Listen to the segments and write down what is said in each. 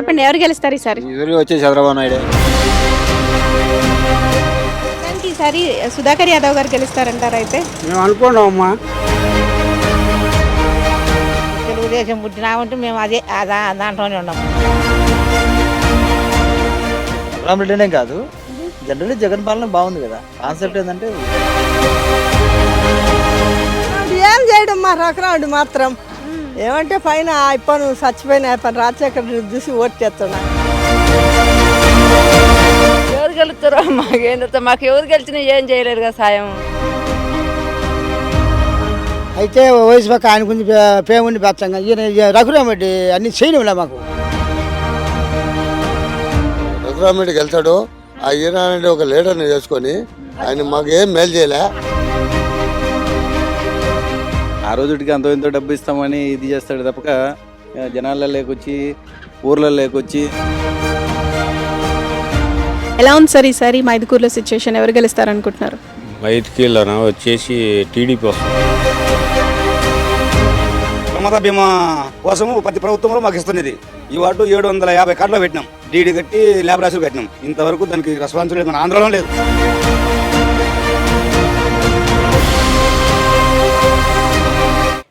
చెప్పండి ఎవరు గెలుస్తారు ఈసారి? వచ్చే చంద్రబాబు నాయుడు. దానికి ఈసారి సుధాకర్ యాదవ్ గారు గెలుస్తారంటారు అయితే? మేము అనుకున్నాం అమ్మా. తెలుగుదేశం పుట్టినామంటే మేము అదే ఆ దా- దాంట్లోనే ఉన్నాము రామరెడ్డినే కాదు జనరల్లీ జగన్ పాలన బాగుంది కదా. కాన్సెప్ట్ ఏంటంటే ఏం చేయడం మా రకరాడు మాత్రం. ఏమంటే పైన అయిపోను చచ్చిపోయిన అయిపోయిన రాజశేఖర్ చూసి ఓటు చేస్తున్నా. ఎవరు గెలుస్తారో మాకేందో మాకు ఎవరు గెలిచినా ఏం చేయలేరు కదా సాయం. అయితే వయసు పక్క ఆయన కొంచెం పేమెంట్ పెంచంగా ఈయన రఘురామరెడ్డి అన్ని చేయడంలే మాకు. రఘురామరెడ్డి గెలిచాడు. ఆ ఈయన ఒక లీడర్ని చేసుకొని ఆయన మాకు ఏం మేలు చేయలే. ఆ రోజుటికి అంతో ఎంతో డబ్బు ఇస్తామని ఇది చేస్తాడు తప్పక. జనాల లేకొచ్చి ఊర్లలో లేకొచ్చి ఎలా ఉంది సార్ ఈసారి మైదుకూరులో సిచ్యువేషన్ ఎవరు గెలుస్తారు అనుకుంటున్నారు వచ్చేసి టీడీపీ వస్తుంది. ప్రమాద బీమా కోసము ప్రతి ప్రభుత్వంలో మాకు ఇస్తున్నది. ఈ వాటు ఏడు వందల యాభై కార్డులో పెట్టినాం. డీడీ కట్టి ల్యాబ్ రాసులు కట్టినాం ఇంతవరకు దానికి రెస్పాన్స్ లేదు మన ఆంధ్రలో లేదు.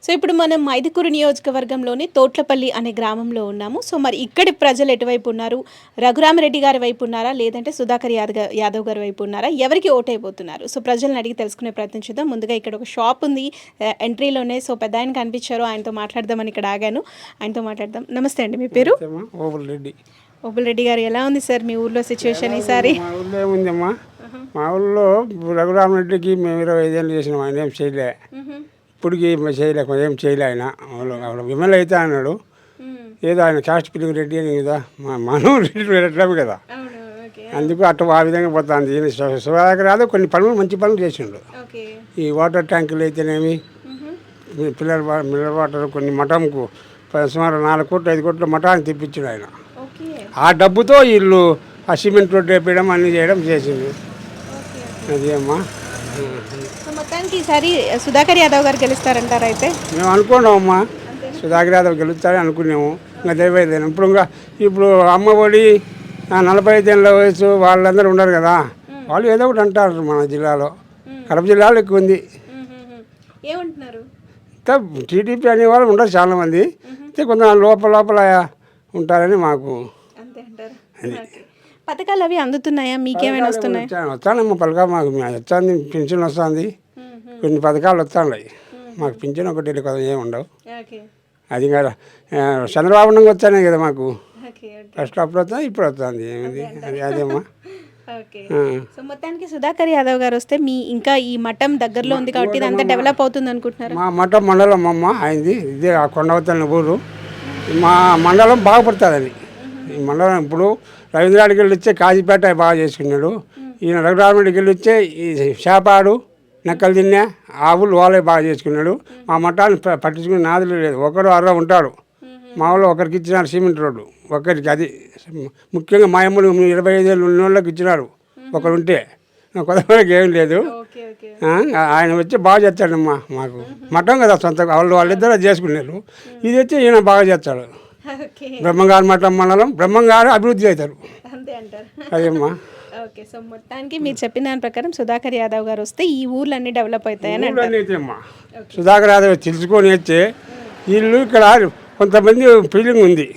సో ఇప్పుడు మనం మైదుకూరు నియోజకవర్గంలోని తోట్లపల్లి అనే గ్రామంలో ఉన్నాము. సో మరి ఇక్కడి ప్రజలు ఎటువైపు ఉన్నారు? రఘురామరెడ్డి గారి వైపు ఉన్నారా? లేదంటే సుధాకర్ యాదవ్ యాదవ్ గారి వైపు ఉన్నారా? ఎవరికి ఓట్ అయిపోతున్నారు సో ప్రజలను అడిగి తెలుసుకునే ప్రయత్నం చేద్దాం. ముందుగా ఇక్కడ ఒక షాప్ ఉంది. ఎంట్రీలోనే సో పెద్ద ఆయన కనిపించారు. ఆయనతో మాట్లాడదామని ఇక్కడ ఆగాను. ఆయనతో మాట్లాడదాం. నమస్తే అండి మీ పేరు? రెడ్డి ఓబుల్ రెడ్డి. గారు ఎలా ఉంది సార్ మీ ఊర్లో సిచ్యువేషన్ ఈసారి? మా ఊళ్ళో ఏముందమ్మా? మా ఊళ్ళో రఘురామరెడ్డికి మేము ఇరవై ఐదేళ్ళు చేసినాం. ఆయన ఏం చేయలే. ఇప్పటికి చేయలేక ఏం చేయలే ఆయన. ఎమ్మెల్యే అయితే అన్నాడు ఏదో ఆయన కాస్ట్ పిలుగు రెడ్డి అని కదా మా మనం రెడ్డి పెట్టలేము కదా. అందుకు అట్ట ఆ విధంగా పోతుంది. ఈయన యాదవ్ కొన్ని పనులు మంచి పనులు చేసిండు. ఈ వాటర్ ట్యాంకులు అయితేనేమి పిల్లల మిల్లర్ వాటర్ కొన్ని మఠంకు సుమారు నాలుగు కోట్లు ఐదు కోట్ల మఠాన్ని తెప్పించాడు ఆయన. ఆ డబ్బుతో వీళ్ళు ఆ సిమెంట్ రోడ్డు వేపించడం అన్ని చేయడం చేసింది అది అమ్మా. సో మొత్తానికి ఈసారి సుధాకర్ యాదవ్ గారు గెలుస్తారంటారు అయితే? మేము అనుకున్నాం అమ్మా సుధాకర్ యాదవ్ గెలుస్తారని అనుకున్నాము. ఇంకా దైవైదేనా ఇప్పుడు ఇంకా ఇప్పుడు అమ్మ ఒడి నలభై ఐదేళ్ళ వయసు వాళ్ళందరూ ఉన్నారు కదా. వాళ్ళు ఏదో ఒకటి అంటారు మన జిల్లాలో. కడప జిల్లాలో ఎక్కువ ఉంది. ఏమంటున్నారు? టీడీపీ అనేవాళ్ళు ఉండరు చాలామంది. అయితే కొంత లోపల లోపల ఉంటారని మాకు. పథకాలు అవి అందుతున్నాయా? మీకేమైనా వస్తున్నాయా? వచ్చాను వస్తానమ్మా పలక మాకు. వస్తుంది పింఛన్ వస్తుంది. కొన్ని పథకాలు వస్తున్నాయి మాకు పింఛన్ ఒకటి కదా ఏమి ఉండవు. అది కదా చంద్రబాబు నుండి వచ్చానే కదా మాకు. ఫస్ట్ అప్పుడు వస్తుంది ఇప్పుడు వస్తుంది ఏమిది? అది అదేమ్మా. సో మొత్తానికి సుధాకర్ యాదవ్ గారు వస్తే మీ ఇంకా ఈ మఠం దగ్గరలో ఉంది కాబట్టి ఇదంతా డెవలప్ అవుతుంది అనుకుంటున్నారు? మా మఠ మండలం అమ్మ అయింది. ఇదే ఆ కొండవతల ఊరు. మా మండలం బాగుపడుతుందని ఈ మండలం ఇప్పుడు రవీంద్రాడికి వెళ్ళి వచ్చే కాజీపేట బాగా చేసుకున్నాడు. ఈయన రఘురాముడికి వెళ్ళి వచ్చే ఈ చేపాడు నక్కలు తిన్నా ఆవులు వాళ్ళే బాగా చేసుకున్నాడు. మా మఠాన్ని పట్టించుకునే నాదులు లేదు. ఒకరు అర్ర ఉంటాడు మా వాళ్ళు ఒకరికి ఇచ్చినారు సిమెంట్ రోడ్డు. ఒకరికి అది ముఖ్యంగా మా అమ్మలు ఇరవై ఐదు ఏళ్ళు ఉన్న వాళ్ళకి ఇచ్చినారు. ఒకరు ఉంటే. కొంతమందికి ఏం లేదు. ఆయన వచ్చి బాగా చేస్తాడమ్మా మాకు. మఠం కదా సొంత వాళ్ళు వాళ్ళిద్దరు చేసుకున్నారు. ఇది వచ్చి ఈయన బాగా చేస్తాడు. బ్రహ్మంగారు మఠం మండలం బ్రహ్మంగారు అభివృద్ధి అవుతారు. అదేమ్మా. ఓకే సో మొత్తానికి మీరు చెప్పిన దాని ప్రకారం సుధాకర్ యాదవ్ గారు వస్తే ఈ ఊర్లన్నీ డెవలప్ అవుతాయని అంటారు. అమ్మా సుధాకర్ యాదవ్ తెలుసుకొని వచ్చి వీళ్ళు ఇక్కడ కొంతమంది ఫీలింగ్ ఉంది.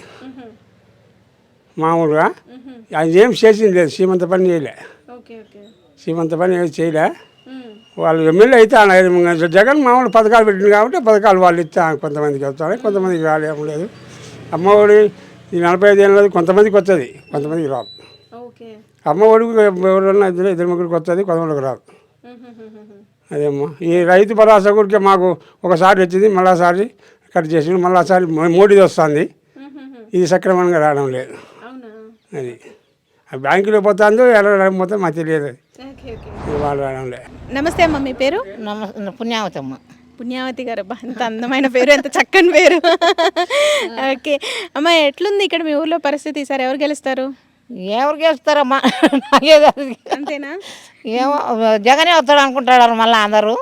మామూలుగా ఆయన ఏం చేసింది లేదు సీమంత పని చేయలే. Okay okay. సీమంత పని ఏం చేయలే. వాళ్ళు ఎమ్మెల్యే అయితే ఆయన జగన్ మామూలు పథకాలు పెట్టింది కాబట్టి పథకాలు వాళ్ళు ఇచ్చా కొంతమందికి వస్తాయి కొంతమందికి రాలేం లేదు అమ్మఒడి ఈ నలభై ఐదు ఏళ్ళది కొంతమందికి వస్తుంది కొంతమందికి రాదు అమ్మఒడికి ఎవరన్నా ఇద్దరు ఇద్దరు ముగ్గురికి వస్తుంది కొంతమందికి రాదు. అదేమ్మా. ఈ రైతు భరోసా గురికి మాకు ఒకసారి వచ్చింది మళ్ళాసారి కట్ చేసి మళ్ళాసారి మోడీది వస్తుంది. ఇది సక్రమంగా రావడం లేదు. అవునా? అది. ఆ బ్యాంకులో పోతుందో ఎలా పోతే మాకు తెలియదు. వాళ్ళు రావడం లేదు. నమస్తే అమ్మ మీ పేరు? నమ పుణ్యావతమ్మ పుణ్యావతి గారు అబ్బా ఎంత అందమైన పేరు ఎంత చక్కని పేరు. ఓకే. అమ్మ ఎట్లుంది ఇక్కడ మీ ఊర్లో పరిస్థితి? ఈసారి ఎవరు గెలుస్తారు? ఎవరు గెలుస్తారమ్మా? నాకే తెలియదు. అంతేనా? ఏమో జగనే వస్తాడు అనుకుంటాడు మళ్ళీ అందరూ.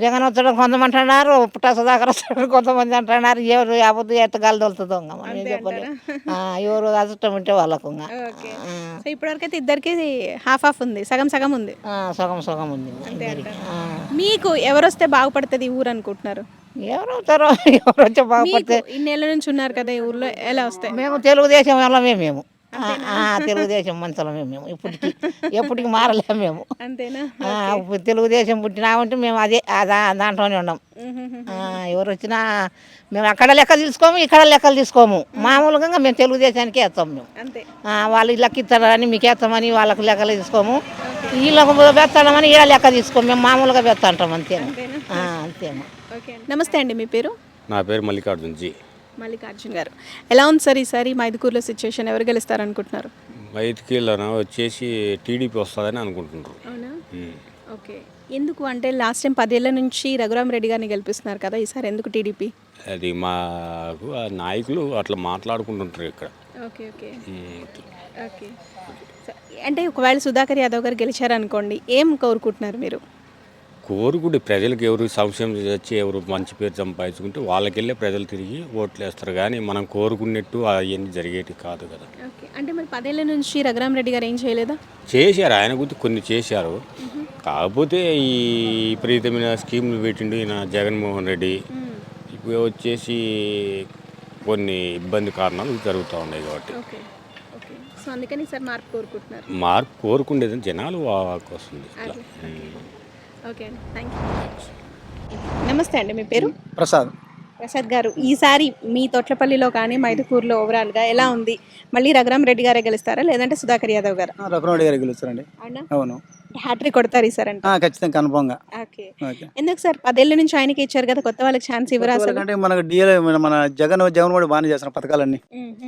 జగన్ వస్తాడు కొంతమంది అంటున్నారు పుట్ట సుధాకర్ వస్తాడు కొంతమంది అంటున్నారు ఎవరు అబద్ధం ఎత్తగాలి తోలుతుందో ఇంకా మనం చెప్పలేదు ఎవరు అదృష్టం ఉంటే వాళ్ళకు ఇంకా. ఓకే. ఆ, సో ఇప్పటివరకు అయితే ఇద్దరికి హాఫ్ హాఫ్ ఉంది సగం సగం ఉంది. ఆ, సగం సగం ఉంది. మీకు ఎవరు వస్తే బాగుపడుతుంది ఊరు అనుకుంటున్నారు? ఎవరు వస్తారో ఎవరు వచ్చి బాగుపడితే ఇన్నేళ్ళ నుంచి ఉన్నారు కదా ఈ ఊర్లో ఎలా వస్తాయి? మేము తెలుగుదేశం వాళ్ళమే మేము తెలుగుదేశం మనుషులమే మేము ఇప్పటికి ఎప్పటికి మారలేము మేము. అంతేనా? తెలుగుదేశం పుట్టినామంటే మేము అదే దాంట్లోనే ఉన్నాం. ఆ, ఎవరు వచ్చినా మేము అక్కడ లెక్క తీసుకోము ఇక్కడ లెక్కలు తీసుకోము. మామూలుగా మేము తెలుగుదేశానికి వేస్తాం మేము. అంతే. ఆ, వాళ్ళు లెక్క ఇస్తారని మీకు వేస్తామని వాళ్ళకి లెక్కలు తీసుకోము. వీళ్ళకు పెత్తడమని ఈడ లెక్క తీసుకోము మేము మామూలుగా పెత్తంటాం అంతే ఆ, అంతేమో ఓకే నమస్తే అండి మీ పేరు? నా పేరు మల్లికార్జున్ జీ. మల్లికార్జున్ గారు. ఎలా ఉంది సార్ ఈసారి మైదుకూరులో సిచ్యువేషన్ ఎవరు గెలుస్తారు అనుకుంటున్నారు మైతికీళ్ళన వచ్చేసి టీడీపీ వస్తుందని అనుకుంటున్నారు. అవునా. ఓకే. ఎందుకు? అంటే లాస్ట్ టైం పదేళ్ళ నుంచి రఘురామ్ రెడ్డి గారిని గెలిపిస్తున్నారు కదా ఈసారి ఎందుకు టీడీపీ? అది మాకు నాయకులు అట్లా మాట్లాడుకుంటుంటారు ఇక్కడ. Okay okay. ఓకే. అంటే ఒకవేళ సుధాకర్ యాదవ్ గారు గెలిచారనుకోండి ఏం కోరుకుంటున్నారు మీరు? కోరుకుంటే ప్రజలకు ఎవరు సంక్షేమం వచ్చి ఎవరు మంచి పేరు సంపాదించుకుంటే వాళ్ళకెళ్ళే ప్రజలు తిరిగి ఓట్లు వేస్తారు కానీ మనం కోరుకున్నట్టు అవన్నీ జరిగేటి కాదు కదా. అంటే మరి పదేళ్ళ నుంచి రఘురామ్ రెడ్డి గారు ఏం చేయలేదా? చేశారు. ఆయన గురించి కొన్ని చేశారు. కాకపోతే ఈ విపరీతమైన స్కీములు పెట్టిండు ఈయన జగన్మోహన్ రెడ్డి. ఇప్పుడు వచ్చేసి కొన్ని ఇబ్బంది కారణాలు జరుగుతూ ఉన్నాయి కాబట్టి. సో అందుకని సార్ మార్పు కోరుకుంటున్నారు. మార్పు కోరుకుండేది జనాలు వస్తుంది. ఓకే అండి థ్యాంక్ యూ నమస్తే అండి మీ పేరు? ప్రసాద్. ప్రసాద్ గారు ఈసారి మీ తోట్లపల్లిలో కానీ మైదుకూరులో ఓవరాల్గా ఎలా ఉంది? మళ్ళీ రఘురామ్ రెడ్డి గారే గెలుస్తారా? లేదంటే సుధాకర్ యాదవ్ గారు? రఘురాముడి గారికి గెలుస్తారండి. అవునా? హ్యాట్రిక్ కొడతారు ఈసారి అంటే. ఖచ్చితంగా కన్ఫామ్గా. ఓకే. ఎందుకు సార్ పదేళ్ళ నుంచి ఆయనకి ఇచ్చారు కదా కొత్త వాళ్ళకి ఛాన్స్ ఇవ్వరా అంటే మనకు డిఎల్ మన జగన్ జగన్ కూడా బాగానే చేస్తున్నారు పథకాలన్నీ.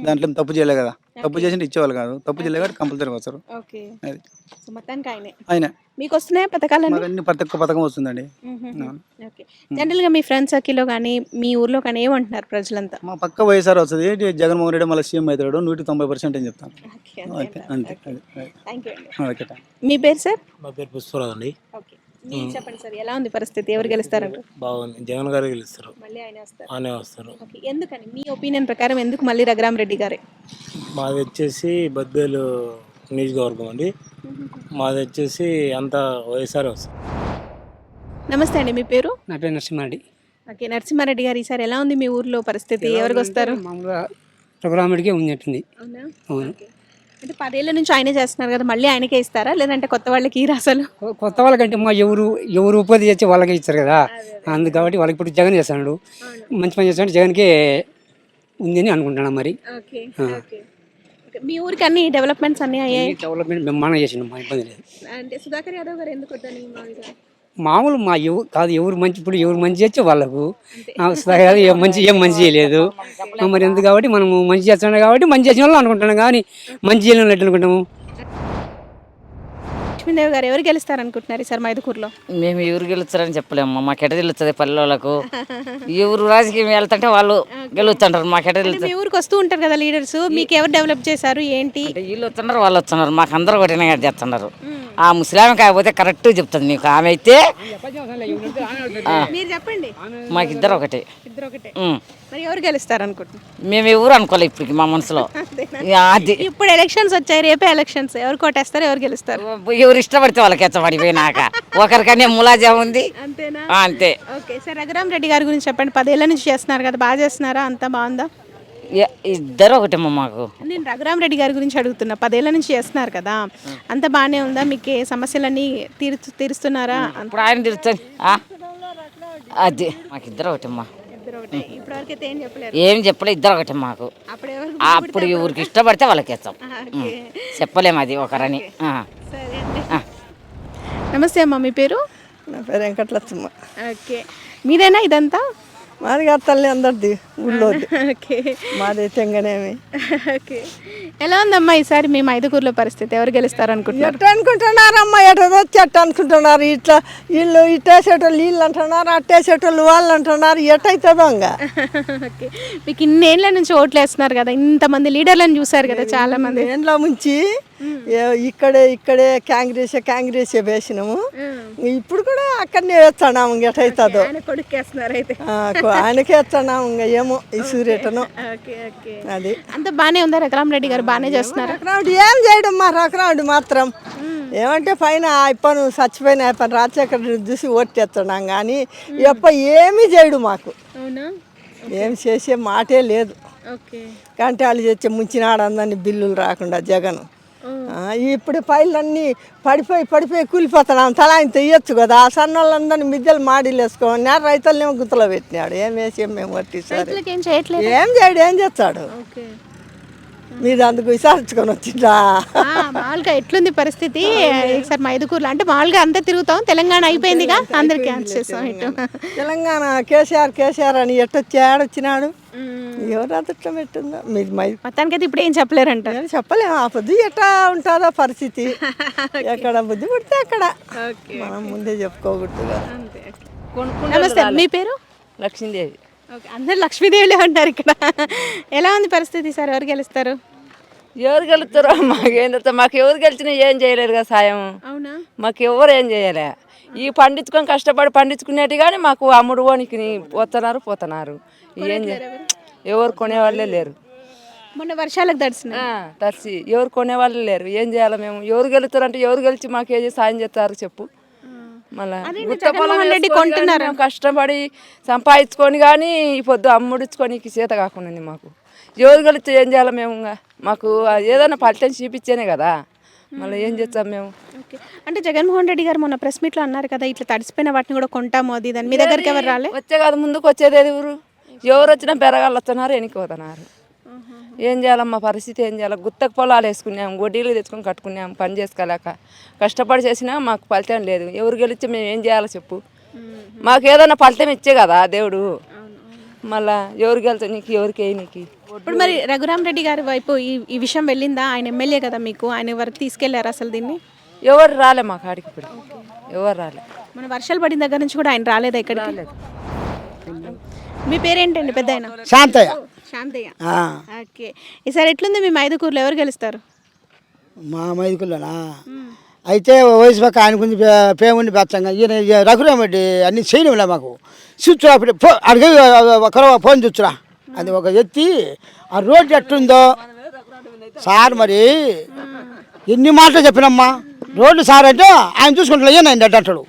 దాంట్లో తప్పు చేయలే కదా. తప్పు చేసి ఇచ్చేవాళ్ళు కాదు. తప్పు చేయలే కాబట్టి కంపల్సరీ వస్తారు. ఓకే అది. సో మొత్తానికి ఆయనే. ఆయన. మీకు వస్తున్నాయా పథకాలన్నీ? మాకు అన్ని ప్రతి ఒక్క పథకం వస్తుందండి. ఓకే జనరల్గా మీ ఫ్రెండ్ సర్కిల్లో కానీ మీ ఊర్లో కానీ ఏమంటున్నారు ప్రజలంతా? మా పక్క వైఎస్ఆర్ వస్తుంది. ఇది జగన్మోహన్ రెడ్డి మళ్ళీ సీఎం అవుతాడు. నూటి తొంభై పర్సెంట్ అని చెప్తాను. ఓకే ఓకే అంతే అది, అది. థ్యాంక్ యూ అండి. Okay thanks. మీ పేరు సార్ మా పేరు పుష్పరాజు అండి. ఓకే మీరు చెప్పండి సార్ ఎలా ఉంది పరిస్థితి? ఎవరు గెలుస్తారంటారు బాగుంది. జగన్ గారు గెలుస్తారు. మళ్ళీ ఆయన వస్తారు. ఆనే వస్తారు. ఓకే ఎందుకని? మీ ఒపీనియన్ ప్రకారం ఎందుకు మళ్ళీ రఘురామ్ రెడ్డి గారే? మాది వచ్చేసి బద్వేలు నియోజకవర్గం అండి. మాది వచ్చేసి అంతా వైఎస్ఆర్ వస్తుంది. నమస్తే అండి మీ పేరు? నా పేరు నరసింహారెడ్డి. ఓకే నరసింహారెడ్డి గారు ఈసారి ఎలా ఉంది మీ ఊర్లో పరిస్థితి? ఎవరికి వస్తారు? మామూలుగా రఘురాముడికే ఉన్నట్టుంది అవునా? అవును. ఓకే. అంటే పదేళ్ళ నుంచి ఆయనే చేస్తున్నారు కదా మళ్ళీ ఆయనకే ఇస్తారా? లేదంటే కొత్త వాళ్ళకి ఇరా అసలు? కొత్త వాళ్ళకంటే మా ఎవరు ఎవరు ఉపాధి చేస్తే వాళ్ళకే ఇస్తారు కదా. అందుకు కాబట్టి వాళ్ళకి ఇప్పుడు జగన్ చేస్తున్నాడు. మంచి పని చేస్తాడు జగన్కే ఉందని అనుకుంటున్నాను మరి. మీ ఊరికి అన్ని డెవలప్మెంట్స్ అన్ని అయ్యాయి? డెవలప్మెంట్ బ్రహ్మాండంగా చేసిండు మా ఇబ్బంది లేదు. అంటే సుధాకర్ యాదవ్ గారు ఎందుకు మామూలు మా ఎవరు కాదు ఎవరు మంచి ఇప్పుడు ఎవరు మంచి చేస్తే వాళ్ళకు. ఏం మంచి ఏం మంచి చేయలేదు. మరి ఎందుకు కాబట్టి మనం మంచి చేస్తున్నాం కాబట్టి మంచి చేసిన వాళ్ళు అనుకుంటున్నాం. కానీ మంచి చేయలేని ఎట్లా అనుకుంటాము. లక్ష్మీదేవి గారు ఎవరు గెలుస్తారు అనుకుంటున్నారు ఈసారి మైదుకూరులో? మేము ఎవరు గెలుస్తారని చెప్పలేము మాకెట తెలుస్తుంది పల్లెలకు. ఎవరు రాజకీయం వెళ్తుంటే వాళ్ళు గెలుస్తుంటారు. తెలుస్తుంది మీ ఊరికి వస్తూ ఉంటారు కదా లీడర్స్ మీకు ఎవరు డెవలప్ చేశారు? ఏంటి? అంటే వీళ్ళు వస్తున్నారు వాళ్ళు వస్తున్నారు. మాకు అందరూ ఒకటినే చేస్తున్నారు. ఆ ముస్లాం కాకపోతే కరెక్ట్ చెప్తుంది మీకు ఆమె అయితే మీరు చెప్పండి. మాకిద్దరు ఒకటి. ఇద్దరు ఒకటే. ఉం. మరి ఎవరు గెలుస్తారు అనుకుంటున్నారు మేము ఎవరు అనుకోలే ఇప్పటికి మా మనసులో. అది. ఇప్పుడు ఎలక్షన్స్ వచ్చాయి రేపే ఎలక్షన్స్ ఎవరు కొట్టేస్తారు ఎవరు గెలుస్తారు? ఎవరు ఇష్టపడితే వాళ్ళకి ఎచ్చబడిపోయినాక ఒకరికనే ములాజా ఉంది. అంతేనా? అంతే. ఓకే సార్ రఘురామ్ రెడ్డి గారి గురించి చెప్పండి. పదేళ్ళ నుంచి చేస్తున్నారు కదా బాగా చేస్తున్నారా? అంతా బాగుందా? ఇద్దరు ఒకటేమో మాకు. నేను రఘురామ్ రెడ్డి గారి గురించి అడుగుతున్నా. పదేళ్ళ నుంచి చేస్తున్నారు కదా అంత బాగానే ఉందా? మీకు ఏ సమస్యలన్నీ తీరు తీరుస్తున్నారా? ఇప్పుడు ఆయన తిరుగుతుంది అది. మాకిద్దరు ఒకటమ్మా ఇద్దరు ఒకటే. ఇప్పటివరకు అయితే ఏం చెప్పలేరు. ఏం చెప్పలే ఇద్దరు ఒకటే మాకు. అప్పుడు ఎవరు అప్పుడు ఎవరికి ఇష్టపడితే వాళ్ళకి ఇస్తాం. చెప్పలేము అది ఒకరని ఆ. సరే అండి. నమస్తే అమ్మ మీ పేరు? నా పేరు వెంకటలక్ష్మ. ఓకే. మీరేనా ఇదంతా? మాది తల్లి అందరిది ఊళ్ళోది. ఓకే. మాది తెంగనేమి. ఓకే. ఎలా ఉందమ్మా ఈసారి మీ మైదుకూరులో పరిస్థితి? ఎవరు గెలుస్తారు అనుకుంటున్నారు? ఎట్ట అనుకుంటున్నారమ్మా? ఎట వచ్చి ఎట్ట అనుకుంటున్నారు? ఇట్లా వీళ్ళు ఇట్టేసేటోళ్ళు వీళ్ళు అంటున్నారు అట్టేసేటోళ్ళు వాళ్ళు అంటున్నారు. ఎట్టయితుందో ఇంకా మీకు ఇన్నేళ్ళ నుంచి ఓట్లు వేస్తున్నారు కదా ఇంతమంది లీడర్లను చూసారు కదా చాలా మంది ఏండ్ల ముంచి ఇక్కడే ఇక్కడే కాంగ్రెస్ కాంగ్రెస్ వేసినాము. ఇప్పుడు కూడా అక్కడనే వేస్తున్నాము కొ- ఆయనకే వేస్తున్నాము ఇంకా ఏమో ఈ సూర్యటను. అది. అంత బానే ఉందా రఘురామ్ రెడ్డి గారు? బానే చేస్తున్నారు. రకరావుడు ఏం చేయడం మా రకరావుడు మాత్రం. ఏమంటే పైన ఇప్పను చచ్చిపోయిన పని రాజశేఖర్ రెడ్డి చూసి ఓట్టేస్తున్నాం కానీ ఎప్ప ఏమీ చేయడు మాకు. ఏం చేసే మాటే లేదు. కంటాలు చేసి ముంచినాడు అందరినీ బిల్లులు రాకుండా జగన్. ఇప్పుడు పైలన్నీ పడిపోయి పడిపోయి కూలిపోతున్నాం. తలా ఇంత ఇయ్యొచ్చు కదా. ఆ సన్నోళ్ళందరినీ మిద్దెలు మాడీలు వేసుకోమని రైతులనేమో గుత్తలో పెట్టినాడు. ఏం వేసి మేము రైతులకు ఏం చేయడు ఏం చేస్తాడు? మీరు అందుకు విసారించుకొని వచ్చిందా ఆ, మామూలుగా ఎట్లుంది పరిస్థితి? ఈసారి మైదుకూరులో అంటే మామూలుగా అంతా తిరుగుతాం తెలంగాణ అయిపోయిందిగా? అందరికి చేస్తాం ఇటు. తెలంగాణ కేసీఆర్ కేసీఆర్ అని ఎట్టొచ్చి ఆడొచ్చినాడు ఎవరు అదృష్టం పెట్టిందో? మీది మై మొత్తానికైతే ఇప్పుడు ఏం చెప్పలేరంట. చెప్పలేము ఆ పొద్దు ఎట్టా ఉంటుందో పరిస్థితి. ఎక్కడ బుద్ధి పుడితే అక్కడ. మనం ముందే చెప్పుకోకూడదు నమస్తే మీ పేరు? లక్ష్మీదేవి. ఓకే అందరు లక్ష్మీదేవిలే ఉంటారు ఇక్కడ. ఎలా ఉంది పరిస్థితి సార్? ఎవరు గెలుస్తారు? ఎవరు గెలుస్తారో మాకేం తెలుసు. మాకు ఎవరు గెలిచినా ఏం చేయలేరు కదా సాయం. అవునా? మాకు ఎవరు ఏం చేయలే. ఈ పండించుకొని కష్టపడి పండించుకునేటి కానీ మాకు అమ్ముడు పోనికి పోతున్నారు పోతున్నారు. ఏం ఎవరు? కొనేవాళ్ళే లేరు. మొన్న వర్షాలకు తడిసిన. తడిసి ఎవరు కొనేవాళ్ళు లేరు. ఏం చేయాలి మేము? ఎవరు గెలుస్తారంటే ఎవరు గెలిచి మాకు ఏం సాయం చేస్తారు చెప్పు. మళ్ళా గుత్త పొలం రెడ్డి కొంటున్నారు. కష్టపడి సంపాదించుకొని కానీ ఈ పొద్దు అమ్ముడుచుకొని చేత కాకుండా మాకు. ఎవరు గెలిస్తే ఏం చేయాలి మేము? మాకు ఏదైనా ఫలితం చూపించేనే కదా. మళ్ళీ ఏం చేస్తాం మేము? ఓకే. అంటే జగన్మోహన్ రెడ్డి గారు మొన్న ప్రెస్ మీట్లో అన్నారు కదా ఇట్లా తడిసిపోయిన వాటిని కూడా కొంటాము అది దాని మీ దగ్గరికి ఎవరు రాలే? వచ్చే కాదు ముందుకు వచ్చేది ఊరు? ఎవరు వచ్చినా బెరగాళ్ళు వస్తున్నారు వెనక్కిపోతున్నారు ఏం చేయాలమ్మా పరిస్థితి ఏం చేయాలి? గుత్తకు పొలాలు వేసుకున్నాం వడ్డీలు తెచ్చుకొని కట్టుకున్నాం పని చేసుకోలేక. కష్టపడి చేసినా మాకు ఫలితం లేదు. ఎవరు గెలిచి మేము ఏం చేయాలో చెప్పు. మాకు ఏదైనా ఫలితం ఇచ్చే కదా దేవుడు. మళ్ళా ఎవరు గెలిచా నీకు ఎవరికి నీకు? ఇప్పుడు మరి రఘురామ్ రెడ్డి గారి వైపు ఈ ఈ విషయం వెళ్ళిందా? ఆయన ఎమ్మెల్యే కదా మీకు. ఆయన వరకు తీసుకెళ్ళారు అసలు దీన్ని? ఎవరు రాలే మా కాడికి ఇప్పుడు. ఎవరు రాలే. మన వర్షాలు పడిన దగ్గర నుంచి కూడా ఆయన రాలేదా ఇక్కడికి? మీ పేరేంటండి పెద్ద ఆయన శాంతయ్య. శాంతయ్య. ఓకే. ఈసారి ఎట్లుంది మీ మైదుకూరులో? ఎవరు గెలుస్తారు? మా మైదుకుల్లోనా అయితే వయసు పక్క ఆయన కొంచెం పేముండి బచ్చంగా. ఈయన రఘురామరెడ్డి అన్ని చేయడంలే మాకు. చూచురా అడిగి ఒకరో ఫోన్ చూచురా అది ఒక ఎత్తి ఆ రోడ్డు ఎట్టుందో సార్ మరి ఎన్ని మాటలు చెప్పినమ్మా. రోడ్డు సార్ అంటే ఆయన చూసుకుంటా ఏనండి అంటాడు.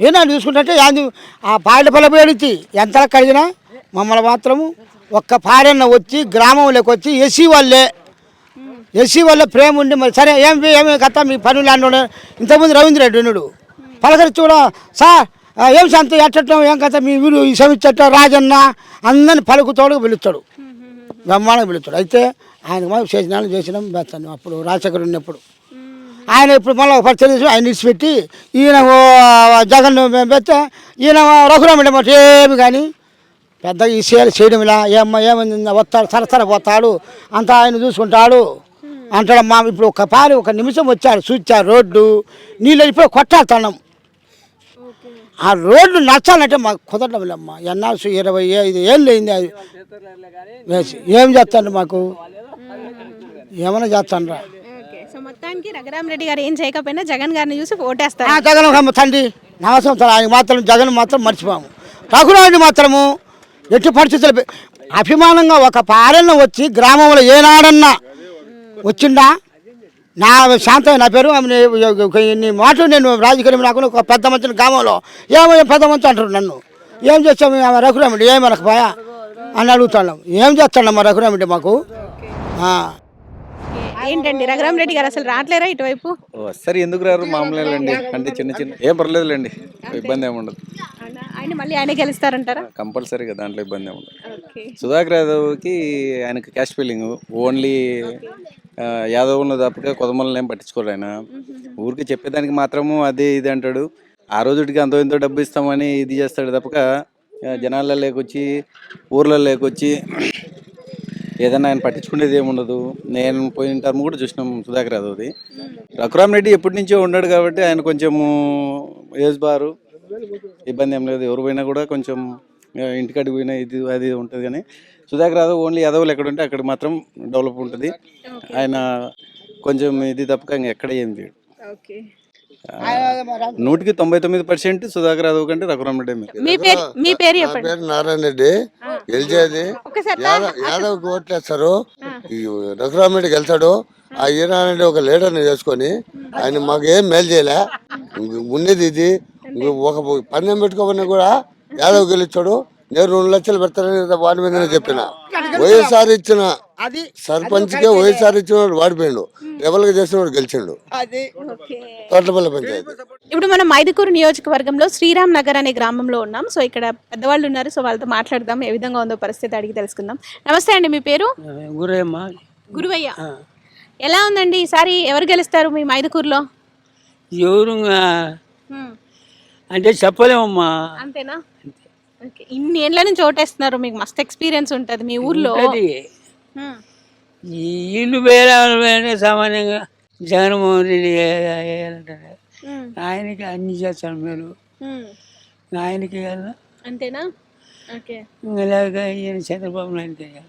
ఏనాడు చూసుకుంటే యాంది ఆ పాడ పొలపు ఎడిచి ఎంత కడిగినా మమ్మల్ని మాత్రము ఒక్క పాడన్న వచ్చి గ్రామంలోకి వచ్చి ఎస్సీ వాళ్ళే. ఎస్సీ వాళ్ళ ప్రేమ ఉండి మరి సరే ఏం ఏమి కథ? మీ పనులు అన్నాడు ఇంతకుముందు రవీంద్ర రెడ్డి ఉన్నాడు. పలకరించి కూడా సార్ ఏం సంత ఎట్టడం ఏం కథ? మీ వీరు ఈ సమిచ్చట రాజన్న. అందరిని పలుకుతోడు పిలుస్తాడు. బ్రహ్మాండంగా పిలుస్తాడు. అయితే ఆయన మనం చేసిన చేసినాం. బెత్తాను అప్పుడు రాజశేఖర్ ఉన్నప్పుడు. ఆయన ఇప్పుడు మళ్ళీ పరిచయం చేసి ఆయన ఇడిచిపెట్టి ఈయన ఓ జగన్ పెడితే ఈయన రఘురాముడు మాట ఏమి కానీ పెద్దగా ఈ సేల్ చేయడం ఇలా ఏమ్మా ఏమైంది వస్తాడు సరసర పోతాడు అంతా ఆయన చూసుకుంటాడు. అంటాడు మా ఇప్పుడు ఒక పారి ఒక నిమిషం వచ్చాడు చూచారు రోడ్డు నీళ్ళు వెళ్ళిపోయి కొట్టాడుతున్నాం ఆ రోడ్డు నచ్చాలంటే మాకు కుదరడం లేమ్మా ఎన్నాసు ఇరవై ఐదు ఏళ్ళు అయింది అది. వేసి ఏం చేస్తాడు మాకు? ఏమైనా చేస్తాను ఓకే. సో మొత్తానికి రఘురామ్ రెడ్డి గారు ఏం చేయకపోయినా జగన్ గారిని చూసి ఓటేస్తారు. ఆ జగన్ తండ్రి. నమస్కారం ఆయన మాత్రం జగన్ మాత్రం మర్చిపోము. రఘురాముడి మాత్రము ఎట్టి పరిస్థితులు అభిమానంగా ఒక పాలన వచ్చి గ్రామంలో ఏనాడన్నా వచ్చిండా? నా శాంతయ్య నా పేరు ఆమె ఇన్ని మాటలు నేను రాజకీయం నాకు ఒక పెద్ద మంచి గ్రామంలో ఏమో పెద్ద మంచి అంటారు నన్ను. ఏం చేస్తాము ఆమె రఘురాముడి ఏమి అనకపోయా అని అడుగుతున్నాం. ఏం చేస్తాడమ్మా రఘురాముడి మాకు? ఆ. ఏంటండి రఘురామ్ రెడ్డి గారు అసలు రావట్లేరా ఇటువైపు? వస్తారు ఎందుకు రారు? మామూలేండి అంటే చిన్న చిన్న ఏం పర్లేదులేండి. ఇబ్బంది ఏమి ఉండదు? ఆయన మళ్ళీ ఆయనే గెలుస్తారంటారా? కంపల్సరీగా దాంట్లో ఇబ్బంది ఉండదు సుధాకర్ యాదవ్కి ఆయనకి క్యాష్ ఫీలింగ్. ఓన్లీ యాదవ్ను తప్పక కొదమల్ని ఏం పట్టించుకోరు ఆయన. ఊరికి చెప్పేదానికి మాత్రము అదే ఇది అంటాడు. ఆ రోజుకి అంతో ఎంతో డబ్బు ఇస్తామని ఇది చేస్తాడు తప్పక. జనాల్లో లేకొచ్చి ఊర్లో లేకొచ్చి ఏదైనా ఆయన పట్టించుకునేది ఏముండదు. నేను పోయిన టర్మ్ కూడా చూసినాం సుధాకర్ యాదవ్ది. రఘురామ్ రెడ్డి ఎప్పటి నుంచో ఉన్నాడు కాబట్టి ఆయన కొంచెము ఏజ్ బారు. ఇబ్బంది ఏం లేదు. ఎవరు పోయినా కూడా కొంచెం ఇంటికాడికి పోయినా ఇది అది ఉంటుంది కానీ సుధాకర్ యాదవ్ ఓన్లీ యాదవ్లు ఎక్కడ ఉంటే అక్కడ మాత్రం డెవలప్ ఉంటుంది. ఆయన కొంచెం ఇది తప్పక ఇంక ఎక్కడ ఏం చేయడు ఓకే. ఆ, నూటికి తొంభై తొమ్మిది పర్సెంట్ సుధాకర్ యాదవ్ కంటే రఘురామ్ రెడ్డి మీ పేరు మీ పేరు నా చెప్పండి. పేరు నారాయణ రెడ్డి. గెలిచేది ఒకసారి యాదవ్ ఓట్లేస్తారు. ఈ రఘురామరెడ్డి గెలిచాడు ఆ. ఈనారెడ్డి ఒక లీడర్ని చేసుకొని ఆయన మాకు ఏం మేలు చేయలే. ఉండేది ఇది. ఒక పందెం పెట్టుకోమని కూడా యాదవ్ గెలిచాడు. నేను రెండు లక్షలు పెడతానని వాడి మీదనే చెప్పిన. వైఎస్ఆర్ ఇచ్చిన సర్పంచ్కే వైఎస్ఆర్ ఇచ్చినవాడు వాడిపోయిండు. రెబల్గా చేసినవాడు గెలిచిండు. తోటపల్లి పంచాయతీ. ఇప్పుడు మనం మైదుకూరు నియోజకవర్గంలో శ్రీరామ్ నగర్ అనే గ్రామంలో ఉన్నాం. సో ఇక్కడ పెద్దవాళ్ళు ఉన్నారు. సో వాళ్ళతో మాట్లాడదాం. ఏ విధంగా ఉందో పరిస్థితి అడిగి తెలుసుకుందాం. నమస్తే అండి మీ పేరు? గురయ్యమ్మ. గురువయ్య. ఎలా ఉందండి? ఈసారి ఎవరు గెలుస్తారు మీ మైదుకూరులో? ఎవరు హ్మ్. అంటే చెప్పలేమమ్మా. అంతేనా? ఇన్ని ఏళ్ళ నుంచి ఓటేస్తున్నారు. మీకు మస్తు ఎక్స్పీరియన్స్ ఉంటుంది మీ ఊర్లో. ఇల్లు వేరే సామాన్యంగా జగన్మోహన్ రెడ్డి వేయాలంటారు. ఆయనకి అన్ని చేస్తాడు మీరు. ఆయనకి అంతేనా? లేక ఈయన చంద్రబాబు నాయుడుకి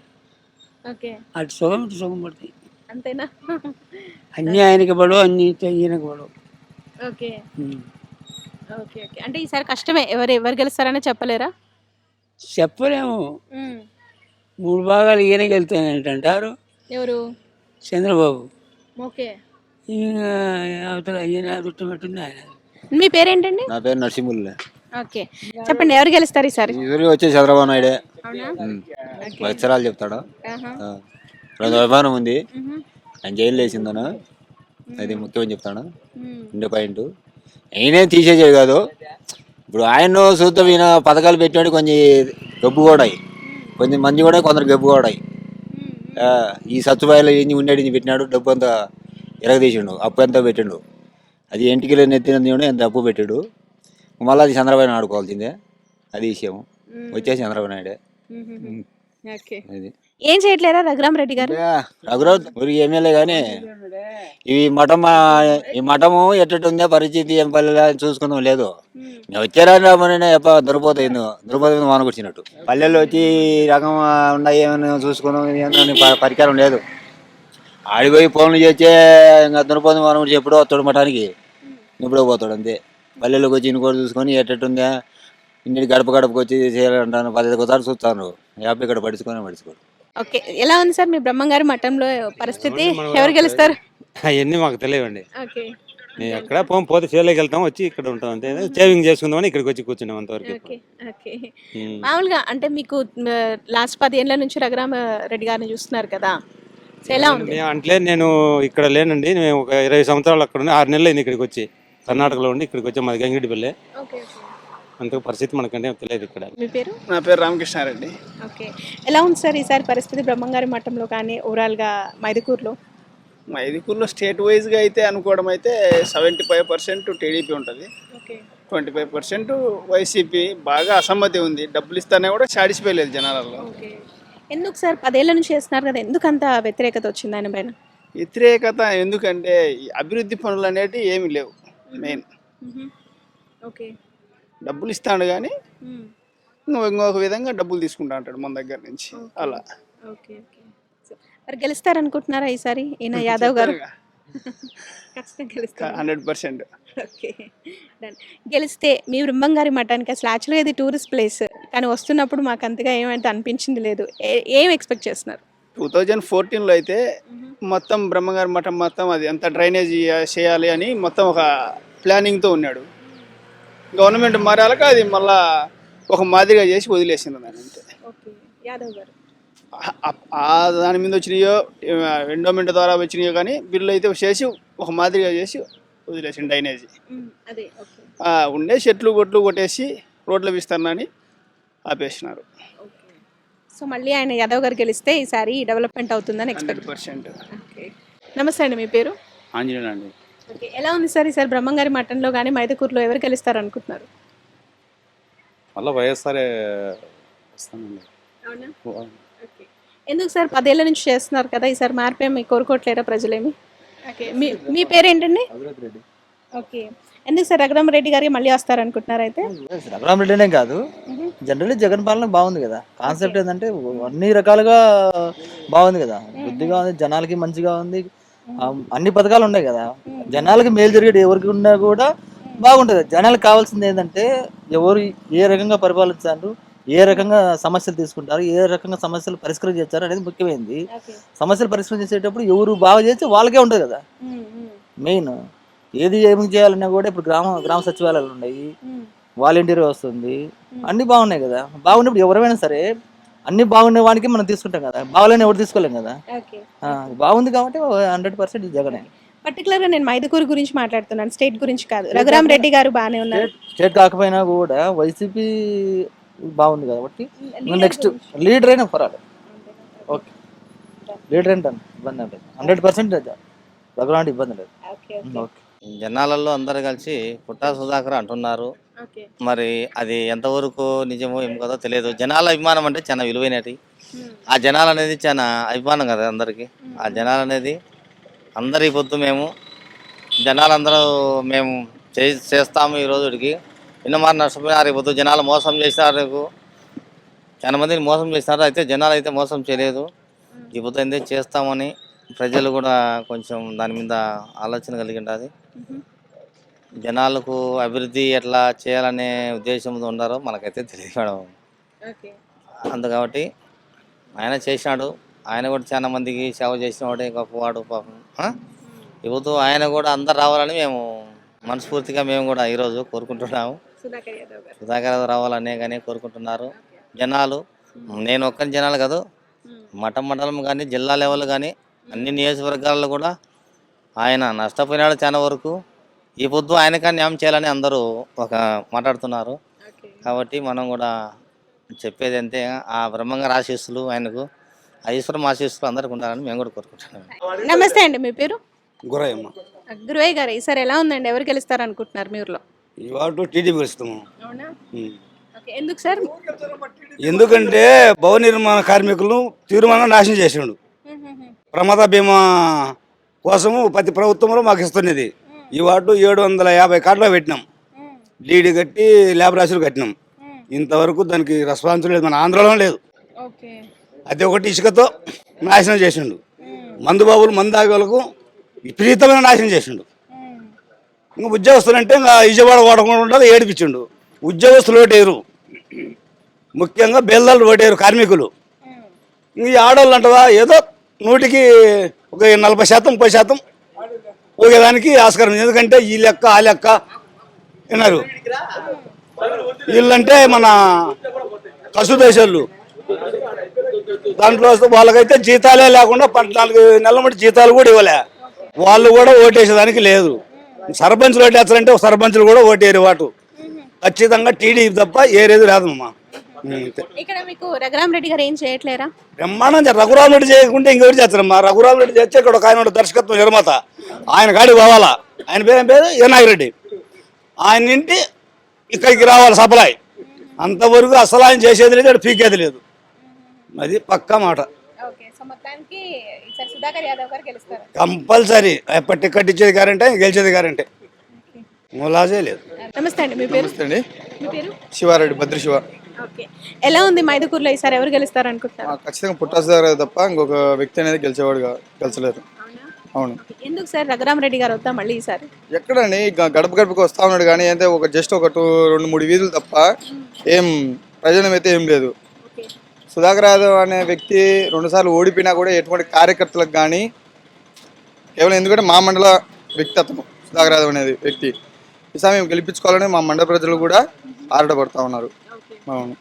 ఓకే. అటు సుఖం ఇటు సుఖం పడుతుంది. అంతేనా? అన్నీ ఆయనకి పడవు అన్ని ఈయనకి పడవు. ఓకే. Okay okay. అంటే ఈసారి కష్టమే. ఎవరు ఎవరు గెలుస్తారని చెప్పలేరా? చెప్పలేము. మూడు భాగాలు ఈయనకి వెళ్తానంట అంటారు. ఎవరు? చంద్రబాబు. ఓకే. ఈయన అవతల ఈయన ఆయన. మీ పేరేంటండి? నా పేరు నరసింహుల్లా ఓకే. చెప్పండి ఎవరు గెలుస్తారు ఈసారి? ఎదురు వచ్చే చంద్రబాబు నాయుడే. అవునా? అక్షరాలు చెప్తాడు. రెండు అభిమానం ఉంది. ఆయన జైలు వేసిందను. అది ముఖ్యమని చెప్తాను. రెండో పాయింట్. అయినేం తీసేసేది కాదు. ఇప్పుడు ఆయన చూద్దాం ఈయన పథకాలు పెట్టాడు కొంచెం గబ్బు కూడా. కొంచెం మంది కూడా కొందరు గబ్బు కూడా ఈ సత్తుబాయిలో ఏంది ఉండేది ఈయన పెట్టినాడు డబ్బు అంతా ఎరగదీసిండు అప్పు ఎంత పెట్టిండు. అది ఇంటికి నెత్తిన ఎంత అప్పు పెట్టాడు. మళ్ళీ అది చంద్రబాబు ఆడుకోవాల్సిందే. అది విషయం వచ్చేసి చంద్రబాబు నాయుడే. అది. ఏం చేయట్లేరా రఘురామ్ రెడ్డి గారు? రఘురావు ఊరికి ఎమ్మెల్యే కానీ ఈ మఠం ఈ మఠము ఎట్టుందో పరిస్థితి ఏం పల్లె చూసుకుందాం లేదు. నేను వచ్చారా రామని ఎప్ప దొరిపోతాయింది దొరిపోతుంది వాన కూర్చున్నట్టు పల్లెల్లో వచ్చి రకం ఉన్నాయి ఏమైనా చూసుకుందాం ప- పరికరం లేదు. ఆడిపోయి ఫోన్లు చేస్తే ఇంకా దొరిపోతుంది వాన గురించి ఎప్పుడో వస్తాడు మఠానికి. ఎప్పుడో పోతాడు అంతే. పల్లెల్లోకి వచ్చి కూడా చూసుకొని ఎట్టుందా ఇంటికి గడప గడపకు వచ్చి చేయాలంటాను పదిహేను ఒకసారి చూస్తాను. యాభై ఇక్కడ పడుచుకొని పడుచుకోడు ఓకే. ఎలా ఉంది సార్ మీ బ్రహ్మంగారి మఠంలో పరిస్థితి? ఎవరు గెలుస్తారు? అవన్నీ మాకు తెలియవండి. ఓకే. మేము ఎక్కడ పోం పోతే చేలోకి వెళ్తాం వచ్చి ఇక్కడ ఉంటాం అంతే. సేవింగ్ చేసుకుందామని ఇక్కడికి వచ్చి కూర్చున్నాం అంతవరకు ఓకే ఓకే. మామూలుగా అంటే మీకు లాస్ట్ పదేళ్ళ నుంచి రఘురామ రెడ్డి గారిని చూస్తున్నారు కదా. సో ఎలా ఉంది? మేము అంటే నేను ఇక్కడ లేనండి. మేము ఒక ఇరవై సంవత్సరాలు అక్కడ ఆరు నెలలు అయింది ఇక్కడికి వచ్చి. కర్ణాటకలో ఉండి ఇక్కడికి వచ్చి మాది గంగిడిపల్లె. ఓకే. అంత పరిస్థితి మనకంటే తెలియదు ఇక్కడ. మీ పేరు? నా పేరు రామకృష్ణారెడ్డి. ఓకే. ఎలా ఉంది సార్ ఈసారి పరిస్థితి బ్రహ్మంగారి మఠంలో కానీ ఓవరాల్గా మైదుకూరులో? మైదుకూరులో స్టేట్ వైజ్గా అయితే అనుకోవడం అయితే సెవెంటీ ఫైవ్ పర్సెంట్ టీడీపీ ఉంటుంది. Okay. Twenty five percent YCP బాగా అసమ్మతి ఉంది. డబ్బులు ఇస్తానే కూడా సాటిస్ఫై లేదు జనాలలో. ఓకే. ఎందుకు సార్? పదేళ్ళ నుంచి చేస్తున్నారు కదా ఎందుకు అంత వ్యతిరేకత వచ్చింది ఆయన పైన? వ్యతిరేకత ఎందుకంటే అభివృద్ధి పనులు అనేవి ఏమీ లేవు మెయిన్. ఓకే. డబ్బులు ఇస్తాడు కానీ ఇంకో ఇంకొక విధంగా డబ్బులు తీసుకుంటా అంటాడు మన దగ్గర నుంచి. అలా. Okay okay. మరి గెలుస్తారనుకుంటున్నారా ఈసారి? ఈయన యాదవ్ గారు? Hundred percent. గెలిస్తే మీ బ్రహ్మంగారి మఠానికి అసలు యాక్చువల్గా ఇది టూరిస్ట్ ప్లేస్. కానీ వస్తున్నప్పుడు మాకు అంతగా ఏమంటే అనిపించింది లేదు. ఏ- ఏం ఎక్స్పెక్ట్ చేస్తున్నారు? టూ థౌజండ్ ఫోర్టీన్లో అయితే మొత్తం బ్రహ్మగారి మఠం మొత్తం అది అంత డ్రైనేజ్ చేయాలి అని మొత్తం ఒక ప్లానింగ్తో ఉన్నాడు. గవర్నమెంట్ మారాక అది మళ్ళా ఒక మాదిరిగా చేసి వదిలేసింది దాన్ని అంతే. యాదవ్ గారు? దాని మీద వచ్చినాయో ఎండోమెంట్ ద్వారా వచ్చినాయో కానీ బిల్లు అయితే చేసి ఒక మాదిరిగా చేసి వదిలేసింది డ్రైనేజ్. అదే ఓకే. ఆ, ఉండే చెట్లు కొట్లు కొట్టేసి రోడ్ల విస్తరణని ఆపేసినారు. ఓకే. సో మళ్ళీ ఆయన యాదవ్ గారు గెలిస్తే ఈసారి డెవలప్మెంట్ అవుతుందని ఎక్స్పెక్ట్ పర్సెంట్. ఓకే. నమస్తే అండి మీ పేరు? ఆంజనేయులు అండి ఓకే ఎలా ఉంది సార్ ఈసారి బ్రహ్మంగారి మఠంలో కానీ మైదకూరులో ఎవరు గెలుస్తారు అనుకుంటున్నారు? మళ్ళీ వైఎస్ఆర్ వస్తానండి అవునా? ఓకే. ఎందుకు సార్ పదేళ్ళ నుంచి చేస్తున్నారు కదా ఈసారి మార్పు ఏమి కోరుకోవట్లేరా ప్రజలేమి? ఓకే మీ మీ పేరేంటండి? ఓకే. ఎందుకు సార్ రఘురామరెడ్డి గారికి మళ్ళీ వస్తారనుకుంటున్నారు అయితే? రఘురామరెడ్డినే కాదు. జనరల్లీ జగన్ పాలన బాగుంది కదా. కాన్సెప్ట్ ఏంటంటే అన్ని రకాలుగా బాగుంది కదా. బుద్ధిగా ఉంది జనాలకి మంచిగా ఉంది. అన్ని పథకాలు ఉన్నాయి కదా. జనాలకి మేలు జరిగేది ఎవరికి ఉన్నా కూడా బాగుంటుంది. జనాలకు కావాల్సింది ఏంటంటే ఎవరు ఏ రకంగా పరిపాలించారు ఏ రకంగా సమస్యలు తీసుకుంటారు ఏ రకంగా సమస్యలు పరిష్కారం చేస్తారు అనేది ముఖ్యమైనది సమస్యలు పరిష్కారం చేసేటప్పుడు ఎవరు బాగా చేస్తే వాళ్ళకే ఉంటుంది కదా. మెయిన్ ఏది ఏమి చేయాలన్నా కూడా ఇప్పుడు గ్రామ గ్రామ సచివాలయాలు ఉన్నాయి. వాలంటీర్ వస్తుంది. అన్ని బాగున్నాయి కదా. బాగున్నప్పుడు ఎవరైనా సరే అన్ని బాగుండే వానికి మనం తీసుకుంటాం కదా. బాగలేని ఎవరు తీసుకోలేం కదా. ఆ, బాగుంది కాబట్టి హండ్రెడ్ పర్సెంట్ జగనే. పర్టికులర్గా నేను మైదుకూరు గురించి మాట్లాడుతున్నాను స్టేట్ గురించి కాదు. రఘురామరెడ్డి గారు బాగానే ఉన్నారు. స్టేట్ కాకపోయినా కూడా వైసీపీ బాగుంది కాబట్టి నెక్స్ట్ లీడర్ అయినా పర్వాలేదు ఓకే. లీడర్ ఏంటండి ఇబ్బంది ఏం లేదు. హండ్రెడ్ పర్సెంట్ రఘురాంటి ఇబ్బంది లేదు. ఓకే. ఓకే. జనాలలో అందరు కలిసి పుట్టా సుధాకర్ అంటున్నారు. మరి అది ఎంతవరకు నిజమో ఏం కదో తెలియదు. జనాల అభిమానం అంటే చాలా విలువైనది. ఆ జనాలు అనేది చాలా అభిమానం కదా అందరికి. ఆ జనాలు అనేది అందరి పొద్దు మేము. జనాలందరూ మేము చే చేస్తాము ఈ రోజుకి. ఇన్నమారు నష్టపోయినారు. ఈ పొద్దు జనాలు మోసం చేసినారు. చాలా మందిని మోసం చేసినారు. అయితే జనాలు అయితే మోసం చేయలేదు. ఈ పొద్దు అయితే చేస్తామని ప్రజలు కూడా కొంచెం దాని మీద ఆలోచన కలిగి ఉంటుంది జనాలకు అభివృద్ధి ఎట్లా చేయాలనే ఉద్దేశంతో ఉండారో మనకైతే తెలియదు మేడం. అందు కాబట్టి ఆయన చేసినాడు. ఆయన కూడా చాలా మందికి సేవ చేసిన వాడే గొప్పవాడు పాపం? ఇప్పుడు ఆయన కూడా అందరు రావాలని మేము మనస్ఫూర్తిగా మేము కూడా ఈరోజు కోరుకుంటున్నాము. సుధాకర్ యాదవ్ రావాలనే కానీ కోరుకుంటున్నారు. జనాలు నేను ఒక్కని జనాలు కాదు మఠం మండలం కానీ జిల్లా లెవెల్ కానీ అన్ని నియోజకవర్గాల్లో కూడా ఆయన నష్టపోయినాడు చాలా వరకు. ఈ పొద్దు ఆయనకా న్యాయం చేయాలని అందరూ ఒక మాట్లాడుతున్నారు. ఓకే. కాబట్టి మనం కూడా చెప్పేది అంతే. ఆ బ్రహ్మంగారు ఆశీస్సులు ఆయనకు ఆ ఈశ్వరం ఆశీస్సులు అందరికి ఉండాలని మేము కూడా కోరుకుంటున్నాం. నమస్తే అండి మీ పేరు? గురయ్యమ్మ. గురువయ్య గారు ఈసారి ఎలా ఉందండి? ఎవరు గెలుస్తారు అనుకుంటున్నారు మీ ఊర్లో? ఇవాళ టీడీపీ ఇస్తాము అవునా? ఓకే ఎందుకు సార్? ఎందుకంటే భవన నిర్మాణ కార్మికులను తీర్మానం నాశనం చేసిండు. ప్రమాద బీమా కోసము ప్రతి ప్రభుత్వంలో మాకు ఇస్తున్నది. ఈ వార్డు ఏడు వందల యాభై కార్డులో పెట్టినాం. డీడీ కట్టి ల్యాబ్ రాశులు కట్టినాం. ఇంతవరకు దానికి రెస్పాన్స్ లేదు మన ఆంధ్రలో లేదు. అది ఒకటి ఇసుకతో నాశనం చేసిండు. మందు బాబులు మందు విపరీతమైన నాశనం చేసిండు. ఇంకా ఉద్యోగస్తులు అంటే ఇంకా విజయవాడ వాడకుండా ఉండాలి ఏడిపించిండు. ఉద్యోగస్తులు ఓటేరు ముఖ్యంగా బేల్దాలు ఓటేరు కార్మికులు. ఇంక ఈ ఆడవాళ్ళు అంటవా? ఏదో నూటికి ఒక నలభై శాతం ముప్పై శాతం ఊగేదానికి ఆస్కారం ఎందుకంటే ఈ లెక్క ఆ లెక్క విన్నారు. వీళ్ళంటే మన కసు దేశాలు. దాంట్లో వాళ్ళకైతే జీతాలే లేకుండా పద్నాలుగు నెలల మట్టి జీతాలు కూడా ఇవ్వలే. వాళ్ళు కూడా ఓటేసేదానికి లేదు. సర్పంచ్లు ఓటేస్తారంటే సర్పంచ్లు కూడా ఓటేరు వాటు. ఖచ్చితంగా టీడీపీ తప్ప ఏరేది రాదమ్మా. ఇక్కడ మీకు రఘురామరెడ్డి గారు ఏం చేయట్లేరా? బ్రహ్మాండం చేస్తారు. రఘురామరెడ్డి చేయకుంటే ఇంకెవరు చేస్తారమ్మా రఘురామరెడ్డి చేస్తే ఇక్కడ ఒక ఆయన దర్శకత్వం నిర్మాత. ఆయన కాడికి పోవాలా? ఆయన పేరు ఏం పేరు? ఏనాగిరెడ్డి ఆయన ఇంటి ఇక్కడికి రావాలి సప్లై. అంతవరకు అసలు ఆయన చేసేది లేదు ఇక్కడ పీకేది లేదు. అది పక్కా మాట. కంపల్సరీ. ఎప్పటి టికెట్ ఇచ్చేది గారంటే గెలిచేది గారంటే ములాజే లేదు. నమస్తే అండి మీ పేరు? అండి. మీ పేరు? శివారెడ్డి భద్ర శివ. ఓకే. ఎలా ఉంది మైదుకూరులో ఈసారి ఎవరు గెలుస్తారు అనుకుంటున్నారు? ఖచ్చితంగా పుట్టాసు దగ్గర తప్ప ఇంకొక వ్యక్తి అనేది గెలిచేవాడు గెలిచలేరు అవును? ఎందుకు సార్ రఘురామరెడ్డి గారు వద్దాం మళ్ళీ ఈసారి? ఎక్కడండి? గ- గడప గడపకి వస్తా ఉన్నాడు కానీ అయితే ఒక జస్ట్ ఒక టూ రెండు మూడు వీధులు తప్ప ఏం ప్రయోజనం అయితే ఏం లేదు. ఓకే. సుధాకర్ యాదవ్ అనే వ్యక్తి రెండుసార్లు ఓడిపోయినా కూడా ఎటువంటి కార్యకర్తలకు కానీ కేవలం ఎందుకంటే మా మండల వ్యక్తి అతను సుధాకర్ యాదవ్ అనేది వ్యక్తి. ఈసారి మేము గెలిపించుకోవాలని మా మండల ప్రజలు కూడా ఆరాటపడతా ఉన్నారు. అవును.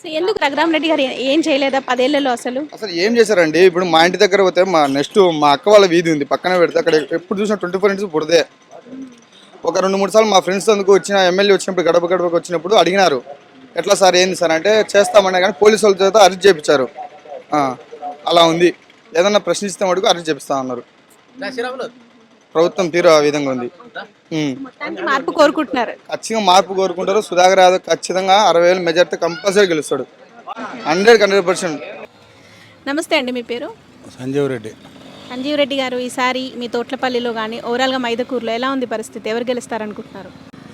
సో ఎందుకు రఘురామరెడ్డి గారు ఏ- చేయలేదా పదేళ్ళలో అసలు? అసలు ఏం చేశారండి? ఇప్పుడు మా ఇంటి దగ్గర పోతే మా నెక్స్ట్ మా అక్క వాళ్ళ వీధి ఉంది పక్కనే పెడితే అక్కడ ఎప్పుడు చూసినా ట్వంటీ ఫోర్ ఇంట్స్ బుడదే ఒక రెండు మూడు సార్లు మా ఫ్రెండ్స్ అందుకు వచ్చిన ఎమ్మెల్యే వచ్చినప్పుడు గడప గడపకు వచ్చినప్పుడు అడిగినారు ఎట్లా సార్ ఏంది సార్? అంటే చేస్తామన్నా కానీ పోలీసు వాళ్ళ చేత అరెస్ట్ చేయించారు ఆ, అలా ఉంది. ఏదన్నా ప్రశ్నిస్తే మటుకు అరెస్ట్ చేపిస్తా ఉన్నారు ప్రభుత్వం తీరు ఆ విధంగా ఉంది. మార్పు కోరుకుంటున్నారు. ఖచ్చితంగా మార్పు కోరుకుంటారు. సుధాకర్ యాదవ్ ఖచ్చితంగా అరవై వేలు మెజార్టీ కంపల్సరీ గెలుస్తాడు. Hundred hundred percent. నమస్తే అండి మీ పేరు? సంజీవ్ రెడ్డి. సంజీవ్ రెడ్డి గారు ఈసారి మీ తోట్లపల్లిలో కానీ ఓవరాల్గా మైదకూరులో ఎలా ఉంది పరిస్థితి? ఎవరు గెలుస్తారనుకుంటున్నారు?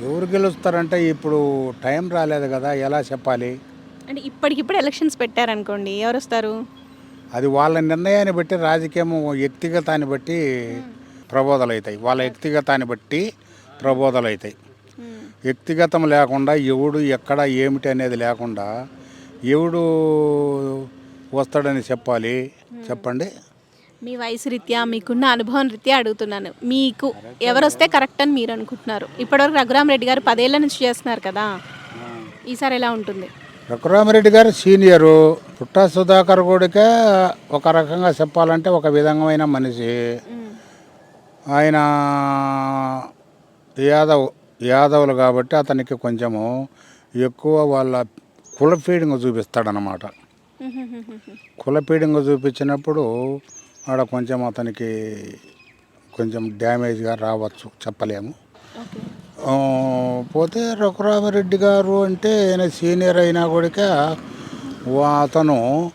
ఎవరు గెలుస్తారంటే ఇప్పుడు టైం రాలేదు కదా ఎలా చెప్పాలి? అంటే ఇప్పటికిప్పుడు ఎలక్షన్స్ పెట్టారనుకోండి ఎవరు వస్తారు? అది వాళ్ళ నిర్ణయాన్ని బట్టి రాజకీయం వ్యక్తిగతాన్ని బట్టి ప్రబోధాలు అవుతాయి వాళ్ళ వ్యక్తిగతాన్ని బట్టి ప్రబోధాలు అవుతాయి వ్యక్తిగతం లేకుండా ఎవడు ఎక్కడ ఏమిటి అనేది లేకుండా ఎవడు వస్తాడని చెప్పాలి. చెప్పండి. మీ వయసు రీత్యా మీకున్న అనుభవం రీత్యా అడుగుతున్నాను. మీకు ఎవరు వస్తే కరెక్ట్ అని మీరు అనుకుంటున్నారు. ఇప్పటివరకు రఘురామ్ రెడ్డి గారు పదేళ్ళ నుంచి చేస్తున్నారు కదా. ఈసారి ఎలా ఉంటుంది? రఘురామరెడ్డి గారు సీనియరు. పుట్ట సుధాకర్ కూడా ఒక రకంగా చెప్పాలంటే ఒక విధమైన మనిషి. ఆయన యాదవ్ యాదవులు కాబట్టి అతనికి కొంచెము ఎక్కువ వాళ్ళ కుల ఫీడింగ్ చూపిస్తాడనమాట కుల ఫీడింగ్ చూపించినప్పుడు ఆడ కొంచెం అతనికి కొంచెం డ్యామేజ్గా రావచ్చు చెప్పలేము. పోతే రఘురామరెడ్డి గారు అంటే ఆయన సీనియర్ అయినా కూడా అతను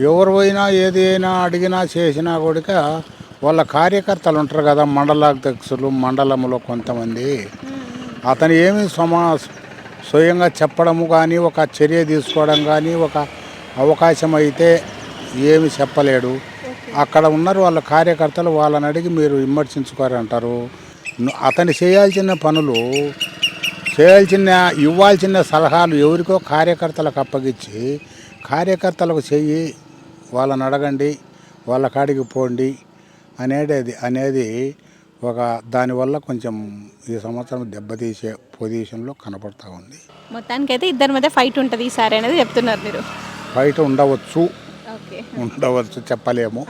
ఎవరు పోయినా ఏది అయినా అడిగినా చేసినా కూడా వాళ్ళ కార్యకర్తలు ఉంటారు కదా మండలాధ్యక్షులు మండలంలో కొంతమంది. అతను ఏమి సమా స్వయంగా చెప్పడము కానీ ఒక చర్య తీసుకోవడం కానీ ఒక అవకాశం అయితే ఏమి చెప్పలేడు. అక్కడ ఉన్నారు వాళ్ళ కార్యకర్తలు వాళ్ళని అడిగి మీరు విమర్శించుకోరంటారు. అతను చేయాల్సిన పనులు చేయాల్సిన ఇవ్వాల్సిన సలహాలు ఎవరికో కార్యకర్తలకు అప్పగించి కార్యకర్తలకు చెయ్యి వాళ్ళని అడగండి వాళ్ళ కాడికి పోండి అనేది అనేది ఒక దానివల్ల కొంచెం ఈ సంవత్సరం దెబ్బతీసే పొజిషన్లో కనపడతా ఉంది. మొత్తానికైతే ఇద్దరి మధ్య ఫైట్ ఉంటుంది ఈసారి అనేది చెప్తున్నారు మీరు. బయట ఉండవచ్చు. ఉండవచ్చు చెప్పలేము.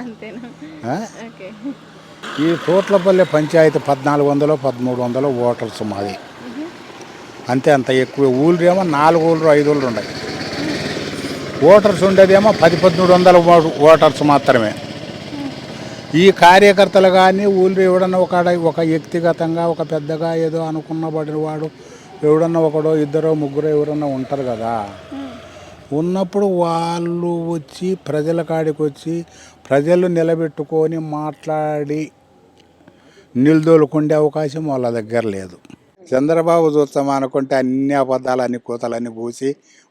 ఈ తోట్లపల్లె పంచాయతీ పద్నాలుగు వందలు పదమూడు వందలు ఓటర్స్ మాది. అంతే అంత ఎక్కువ. ఊళ్ళు ఏమో నాలుగు ఊళ్ళు ఐదు ఊళ్ళు ఉన్నాయి. ఓటర్స్ ఉండేదేమో పది పదమూడు వందల ఓటర్స్ మాత్రమే. ఈ కార్యకర్తలు కానీ ఊళ్ళో ఎవడన్నా ఒక ఒక వ్యక్తిగతంగా ఒక పెద్దగా ఏదో అనుకున్నబడిన వాడు ఎవడన్నా ఒకడో ఇద్దరో ముగ్గురో ఎవరన్నా ఉంటారు కదా. ఉన్నప్పుడు వాళ్ళు వచ్చి ప్రజల కాడికి వచ్చి ప్రజలు నిలబెట్టుకొని మాట్లాడి నిల్దోలుకుండే అవకాశం వాళ్ళ దగ్గర లేదు. చంద్రబాబు చూస్తాం అనుకుంటే అన్ని అబద్ధాలు అన్ని కూతలన్నీ పూసి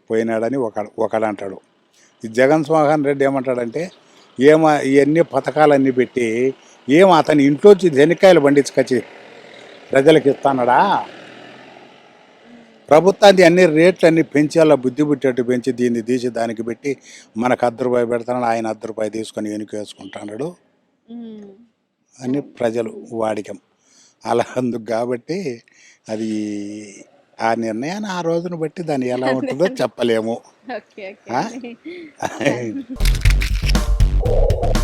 పోయినాడని ఒక ఒకడంటాడు. జగన్ మోహన్ రెడ్డి ఏమంటాడంటే ఏమ ఇవన్నీ పథకాలన్నీ పెట్టి ఏం అతని ఇంట్లోంచి శనక్కాయలు పండించుకొచ్చి ప్రజలకు ఇస్తానడా? ప్రభుత్వాన్ని అన్ని రేట్లు అన్ని పెంచేలా బుద్ధి పుట్టేట్టు పెంచి దీన్ని తీసి దానికి పెట్టి మనకు అర్ధ రూపాయి పెడతాడు ఆయన అర్ధ రూపాయి తీసుకొని వెనుక వేసుకుంటున్నాడు అని ప్రజలు వాడికం. అలా అందుకు కాబట్టి అది ఆ నిర్ణయాన్ని ఆ రోజును బట్టి దాన్ని ఎలా ఉంటుందో చెప్పలేము. Oh.